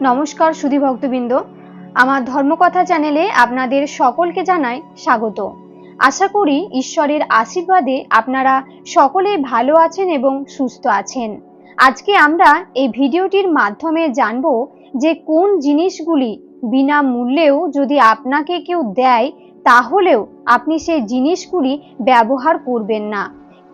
নমস্কার সুধী ভক্তবৃন্দ। আমার ধর্মকথা চ্যানেলে আপনাদের সকলকে জানাই স্বাগত। আশা করি ঈশ্বরের আশীর্বাদে আপনারা সকলে ভালো আছেন এবং সুস্থ আছেন। আজকে আমরা এই ভিডিওটির মাধ্যমে জানব যে কোন জিনিসগুলি বিনা মূল্যেও যদি আপনাকে কেউ দেয়, তাহলেও আপনি সেই জিনিসগুলি ব্যবহার করবেন না।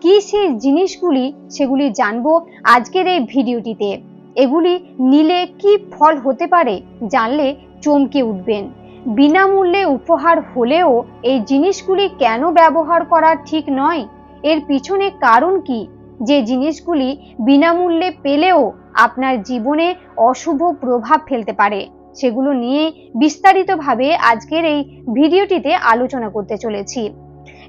কি সেই জিনিসগুলি সেগুলি জানব আজকের এই ভিডিওটিতে। এগুলি নিলে কি ফল হতে পারে জানলে চমকে উঠবেন। বিনামূল্যে উপহার হলেও এই জিনিসগুলি কেন ব্যবহার করা ঠিক নয়? এর পিছনে কারণ কি? যে জিনিসগুলি বিনামূল্যে পেলেও আপনার জীবনে অশুভ প্রভাব ফেলতে পারে, সেগুলো নিয়ে বিস্তারিতভাবে আজকের এই ভিডিওটিতে আলোচনা করতে চলেছি।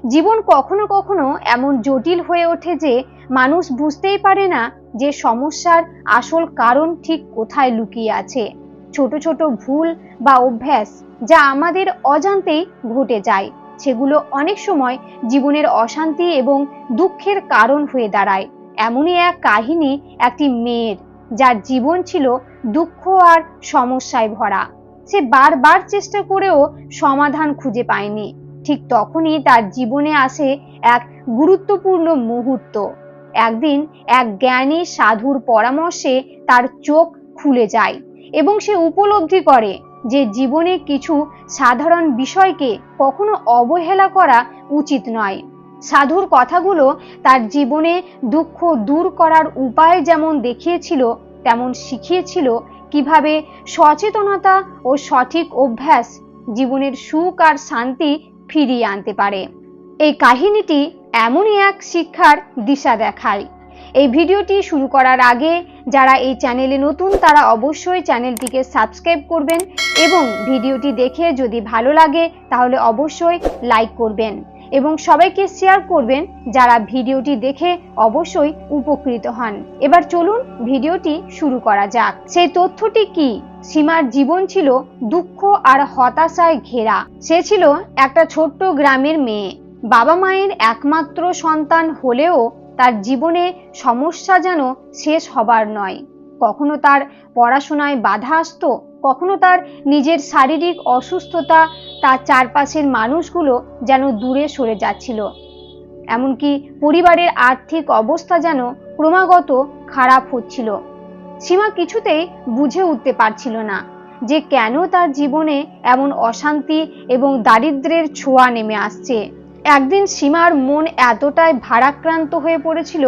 জীবন কখনো কখনো এমন জটিল হয়ে ওঠে যে মানুষ বুঝতেই পারে না যে সমস্যার আসল কারণ ঠিক কোথায় লুকিয়ে আছে? ছোট ছোট ভুল বা অভ্যাস যা আমাদের অজান্তেই ঘটে যায়, সেগুলো অনেক সময় জীবনের অশান্তি এবং দুঃখের কারণ হয়ে দাঁড়ায়। এমনই এক কাহিনী, একটি মেয়ের, যার জীবন ছিল দুঃখ আর সমস্যায় ভরা। সে বারবার চেষ্টা করেও সমাধান খুঁজে পায়নি। ঠিক তখনই তার জীবনে আসে এক গুরুত্বপূর্ণ মুহূর্ত। একদিন এক জ্ঞানী সাধুর পরামর্শে তার চোখ খুলে যায় এবং সে উপলব্ধি করে যে জীবনে কিছু সাধারণ বিষয়কে কখনো অবহেলা করা উচিত নয়। সাধুর কথাগুলো তার জীবনে দুঃখ দূর করার উপায় যেমন দেখিয়েছিল, তেমন শিখিয়েছিল কীভাবে সচেতনতা ও সঠিক অভ্যাস জীবনের সুখ আর শান্তি ফিরিয়ে আনতে পারে। এই কাহিনীটি এমনই এক শিক্ষার দিশা দেখায়। এই ভিডিওটি শুরু করার আগে যারা এই চ্যানেলে নতুন, তারা অবশ্যই চ্যানেলটিকে সাবস্ক্রাইব করবেন এবং ভিডিওটি দেখে যদি ভালো লাগে, তাহলে অবশ্যই লাইক করবেন এবং সবাইকে শেয়ার করবেন যারা ভিডিওটি দেখে অবশ্যই উপকৃত হন। এবার চলুন ভিডিওটি শুরু করা যাক। সেই তথ্যটি কি? সীমার জীবন ছিল দুঃখ আর হতাশায় ঘেরা। সে ছিল একটা ছোট্ট গ্রামের মেয়ে। বাবা মায়ের একমাত্র সন্তান হলেও তার জীবনে সমস্যা যেন শেষ হবার নয়। কখনো তার পড়াশোনায় বাধা আসতো, কখনো তার নিজের শারীরিক অসুস্থতা, তার চারপাশের মানুষগুলো যেন দূরে সরে যাচ্ছিল। এমনকি পরিবারের আর্থিক অবস্থা যেন ক্রমাগত খারাপ হচ্ছিল। সীমা কিছুতেই বুঝে উঠতে পারছিল না যে কেন তার জীবনে এমন অশান্তি এবং দারিদ্রের ছোঁয়া নেমে আসছে। একদিন সীমার মন এতটাই ভারাক্রান্ত হয়ে পড়েছিল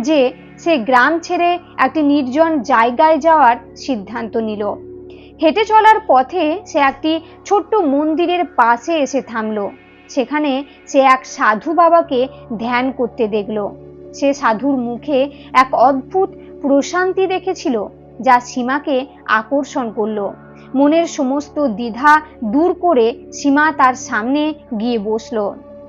যে সে গ্রাম ছেড়ে একটি নির্জন জায়গায় যাওয়ার সিদ্ধান্ত নিল। হেঁটে চলার পথে সে একটি ছোট্ট মন্দিরের পাশে এসে থামল। সেখানে সে এক সাধু বাবাকে ধ্যান করতে দেখল। সে সাধুর মুখে এক অদ্ভুত প্রশান্তি দেখেছিল যা সীমাকে আকর্ষণ করল। মনের সমস্ত দ্বিধা দূর করে সীমা তার সামনে গিয়ে বসল।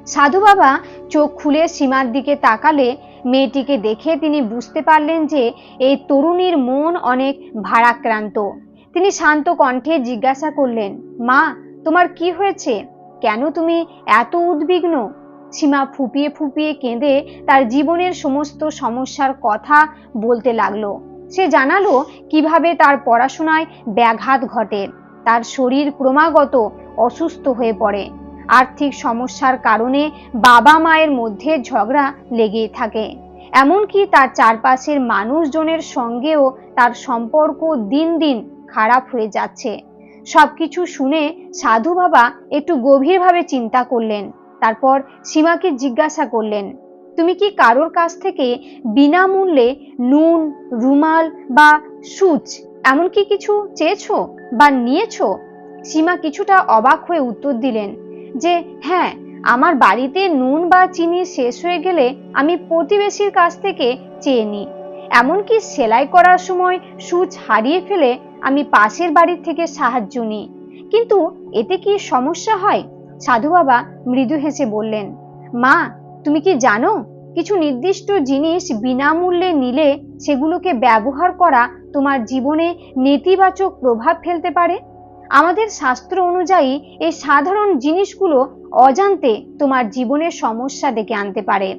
সাধু বাবা চোখ খুলে সীমার দিকে তাকালে মেয়েটিকে দেখে তিনি বুঝতে পারলেন যে এই তরুণীর মন অনেক ভারাক্রান্ত। তিনি শান্ত কণ্ঠে জিজ্ঞাসা করলেন, মা, তোমার কি হয়েছে? কেন তুমি এত উদ্বিগ্ন? সীমা ফুপিয়ে ফুপিয়ে কেঁদে তার জীবনের সমস্ত সমস্যার কথা বলতে লাগল। সে জানালো কীভাবে তার পড়াশোনায় ব্যাঘাত ঘটে। তার শরীর ক্রমাগত অসুস্থ হয়ে পড়ে। আর্থিক সমস্যার কারণে বাবা মায়ের মধ্যে ঝগড়া লেগেই থাকে। এমনকি তার চারপাশের মানুষজনের সঙ্গেও তার সম্পর্ক দিন দিন খারাপ হয়ে যাচ্ছে। সবকিছু শুনে সাধু বাবা একটু গভীরভাবে চিন্তা করলেন। তারপর সীমাকে জিজ্ঞাসা করলেন, তুমি কি কারোর কাছ থেকে বিনামূল্যে নুন, রুমাল বা সুচ এমনকি কিছু চেয়েছো বা নিয়েছো? সীমা কিছুটা অবাক হয়ে উত্তর দিলেন যে হ্যাঁ আমার বাড়িতে নুন বা চিনি শেষ হয়ে গেলে আমি প্রতিবেশীর কাছ থেকে চেয়ে নিই। এমনকি সেলাই করার সময় সুচ হারিয়ে ফেলে আমি পাশের বাড়ির থেকে সাহায্য নিই। কিন্তু এতে কি সমস্যা হয়? সাধু বাবা মৃদু হেসে বললেন, মা, তুমি কি জানো? কিছু নির্দিষ্ট জিনিস বিনামূল্যে নিলে সেগুলোকে ব্যবহার করা তোমার জীবনে নেতিবাচক প্রভাব ফেলতে পারে? আমাদের শাস্ত্র অনুযায়ী এই সাধারণ জিনিসগুলো অজান্তে তোমার জীবনের সমস্যা ডেকে আনতে পারে।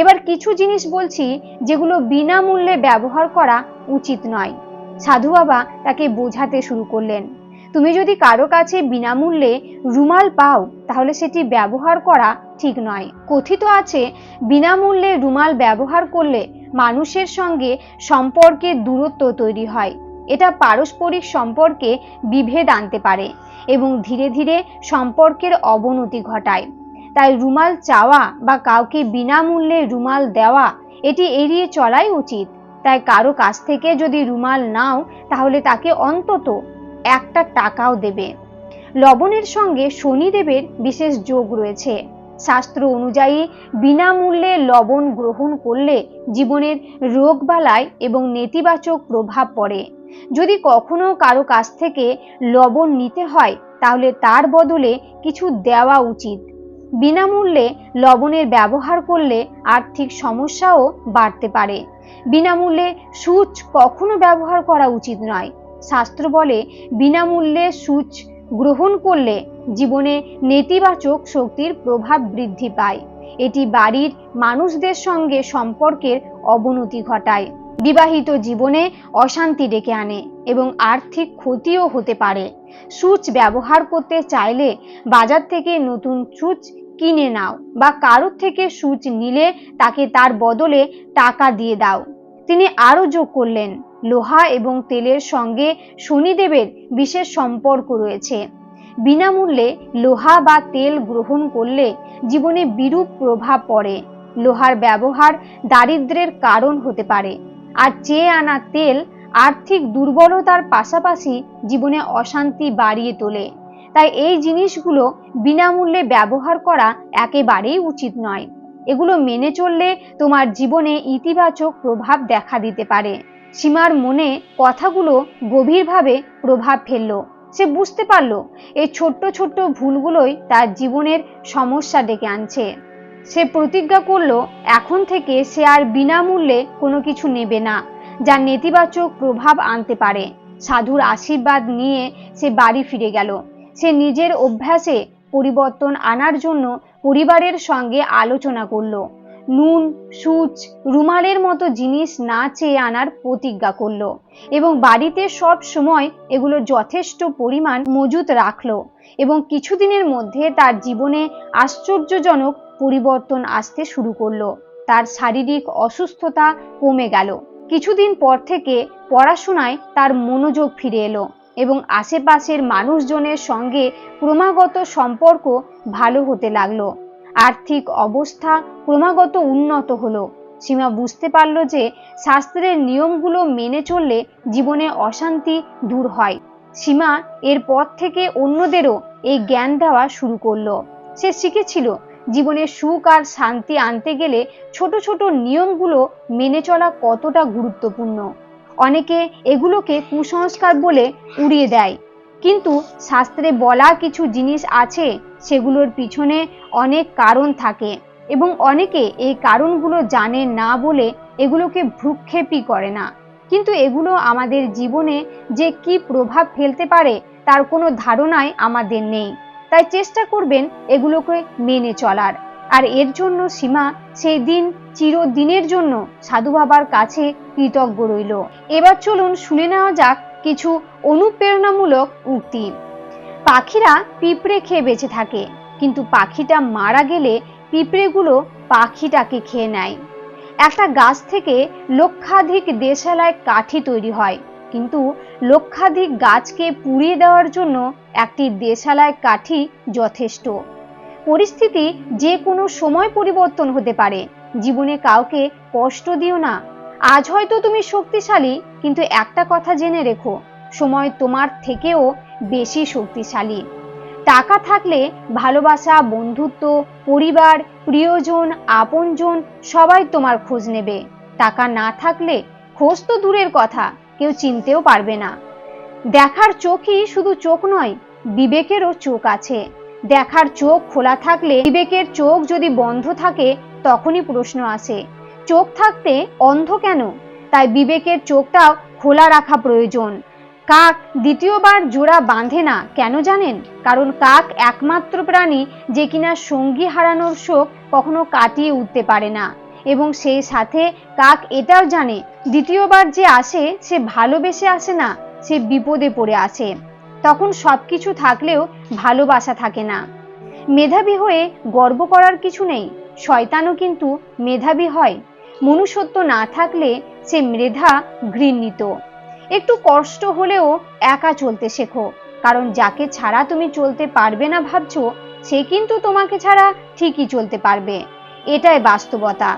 এবার কিছু জিনিস বলছি যেগুলো বিনামূল্যে ব্যবহার করা উচিত নয়। সাধু বাবা তাকে বোঝাতে শুরু করলেন, তুমি যদি কারও কাছে বিনামূল্যে রুমাল পাও, তাহলে সেটি ব্যবহার করা ঠিক নয়। কথিত আছে, বিনামূল্যে রুমাল ব্যবহার করলে মানুষের সঙ্গে সম্পর্কের দূরত্ব তৈরি হয়। এটা পারস্পরিক সম্পর্কে বিভেদ আনতে পারে এবং ধীরে ধীরে সম্পর্কের অবনতি ঘটায়। তাই রুমাল চাওয়া বা কাউকে বিনামূল্যে রুমাল দেওয়া, এটি এড়িয়ে চলাই উচিত। তাই কারও কাছ থেকে যদি রুমাল নাও, তাহলে তাকে অন্তত একটা টাকাও দেবে। লবণের সঙ্গে শনিদেবের বিশেষ যোগ রয়েছে। শাস্ত্র অনুযায়ী, বিনামূল্যে লবণ গ্রহণ করলে জীবনের রোগবালাই এবং নেতিবাচক প্রভাব পড়ে। যদি কখনো কারও কাছ থেকে লবণ নিতে হয়, তাহলে তার বদলে কিছু দেওয়া উচিত। বিনামূল্যে লবণের ব্যবহার করলে আর্থিক সমস্যাও বাড়তে পারে। বিনামূল্যে সুচ কখনো ব্যবহার করা উচিত নয়। শাস্ত্র বলে, বিনামূল্যে সুচ গ্রহণ করলে জীবনে নেতিবাচক শক্তির প্রভাব বৃদ্ধি পায়। এটি বাড়ির মানুষদের সঙ্গে সম্পর্কের অবনতি ঘটায়। বিবাহিত জীবনে অশান্তি ডেকে আনে এবং আর্থিক ক্ষতিও হতে পারে। সুচ ব্যবহার করতে চাইলে বাজার থেকে নতুন সুচ কিনে নাও বা কারোর থেকে সুচ নিলে তাকে তার বদলে টাকা দিয়ে দাও। তিনি আরও যোগ করলেন, লোহা এবং তেলের সঙ্গে শনিদেবের বিশেষ সম্পর্ক রয়েছে। বিনামূল্যে লোহা বা তেল গ্রহণ করলে জীবনে বিরূপ প্রভাব পড়ে। লোহার ব্যবহার দারিদ্রের কারণ হতে পারে। আর চেয়ে আনা তেল আর্থিক দুর্বলতার পাশাপাশি জীবনে অশান্তি বাড়িয়ে তোলে। তাই এই জিনিসগুলো বিনামূল্যে ব্যবহার করা একেবারেই উচিত নয়। এগুলো মেনে চললে তোমার জীবনে ইতিবাচক প্রভাব দেখা দিতে পারে। সীমার মনে কথাগুলো গভীরভাবে প্রভাব ফেলল। সে বুঝতে পারল এই ছোট্ট ছোট্ট ভুলগুলোই তার জীবনের সমস্যা ডেকে আনছে। সে প্রতিজ্ঞা করল, এখন থেকে সে আর বিনামূল্যে কোনো কিছু নেবে না, যা নেতিবাচক প্রভাব আনতে পারে। সাধুর আশীর্বাদ নিয়ে সে বাড়ি ফিরে গেল। সে নিজের অভ্যাসে পরিবর্তন আনার জন্য পরিবারের সঙ্গে আলোচনা করল। নুন, সুচ, রুমালের মতো জিনিস না চেয়ে আনার প্রতিজ্ঞা করল এবং বাড়িতে সব সময় এগুলো যথেষ্ট পরিমাণ মজুত রাখল এবং কিছুদিনের মধ্যে তার জীবনে আশ্চর্যজনক পরিবর্তন আসতে শুরু করল। তার শারীরিক অসুস্থতা কমে গেল। কিছুদিন পর থেকে পড়াশোনায় তার মনোযোগ ফিরে এলো এবং আশেপাশের মানুষজনের সঙ্গে ক্রমাগত সম্পর্ক ভালো হতে লাগল। আর্থিক অবস্থা ক্রমাগত উন্নত হলো। সীমা বুঝতে পারল যে শাস্ত্রের নিয়মগুলো মেনে চললে জীবনে অশান্তি দূর হয়। সীমা এরপর থেকে অন্যদেরও এই জ্ঞান দেওয়া শুরু করল। সে শিখেছিল, জীবনে সুখ আর শান্তি আনতে গেলে ছোট ছোট নিয়মগুলো মেনে চলা কতটা গুরুত্বপূর্ণ। অনেকে এগুলোকে কুসংস্কার বলে উড়িয়ে দেয়। কিন্তু শাস্ত্রে বলা কিছু জিনিস আছে, সেগুলোর পিছনে অনেক কারণ থাকে এবং অনেকে এই কারণগুলো জানে না বলে এগুলোকে ভ্রুক্ষেপই করে না। কিন্তু এগুলো আমাদের জীবনে যে কি প্রভাব ফেলতে পারে, তার কোনো ধারণাই আমাদের নেই। তাই চেষ্টা করবেন এগুলোকে মেনে চলার। আর এর জন্য সীমা সেই দিন চিরদিনের জন্য সাধু বাবার কাছে কৃতজ্ঞ রইল। এবার চলুন শুনে নেওয়া যাক কিছু অনুপ্রেরণামূলক উক্তি। পাখিরা পিঁপড়ে খেয়ে বেঁচে থাকে, কিন্তু পাখিটা মারা গেলে পিঁপড়েগুলো পাখিটাকে খেয়ে নেয়। একটা গাছ থেকে লক্ষাধিক দেশালায় কাঠি তৈরি হয়, কিন্তু লক্ষাধিক গাছকে পুড়িয়ে দেওয়ার জন্য একটি দেশালায় কাঠি যথেষ্ট। পরিস্থিতি যে কোনো সময় পরিবর্তন হতে পারে, জীবনে কাউকে কষ্ট দিও না আজ হয়তো তুমি শক্তিশালী, কিন্তু একটা কথা জেনে রেখো, সময় তোমার থেকেও বেশি শক্তিশালী। টাকা থাকলে ভালোবাসা, বন্ধুত্ব, পরিবার, প্রিয়জন, আপনজন সবাই তোমার খোঁজ নেবে। টাকা না থাকলে খোঁজ তো দূরের কথা, কেউ চিনতেও পারবে না। দেখার চোখই শুধু চোখ নয়, বিবেকেরও চোখ আছে। দেখার চোখ খোলা থাকলে বিবেকের চোখ যদি বন্ধ থাকে, তখনই প্রশ্ন আসে চোখ থাকতে অন্ধ কেন? তাই বিবেকের চোখটাও খোলা রাখা প্রয়োজন। কাক দ্বিতীয়বার জোড়া বাঁধে না, কেন জানেন? কারণ কাক একমাত্র প্রাণী যে কিনা সঙ্গী হারানোর শোক কখনো কাটিয়ে উঠতে পারে না। এবং সেই সাথে কাক এটাও জানে, দ্বিতীয়বার যে আসে, সে ভালোবেসে আসে না, সে বিপদে পড়ে আসে তখন সব কিছু থাকলেও ভালোবাসা থাকে না। মেধাবী হয়ে গর্ব করার কিছু নেই, শয়তানও কিন্তু মেধাবী হয়। মনুষ্যত্ব না থাকলে সে মেধা ঘৃণিত। একটু কষ্ট হলেও একা চলতে শেখো, কারণ যাকে ছাড়া তুমি চলতে পারবে না ভাবছ, সে কিন্তু তোমাকে ছাড়া ঠিকই চলতে পারবে। এটাই বাস্তবতা।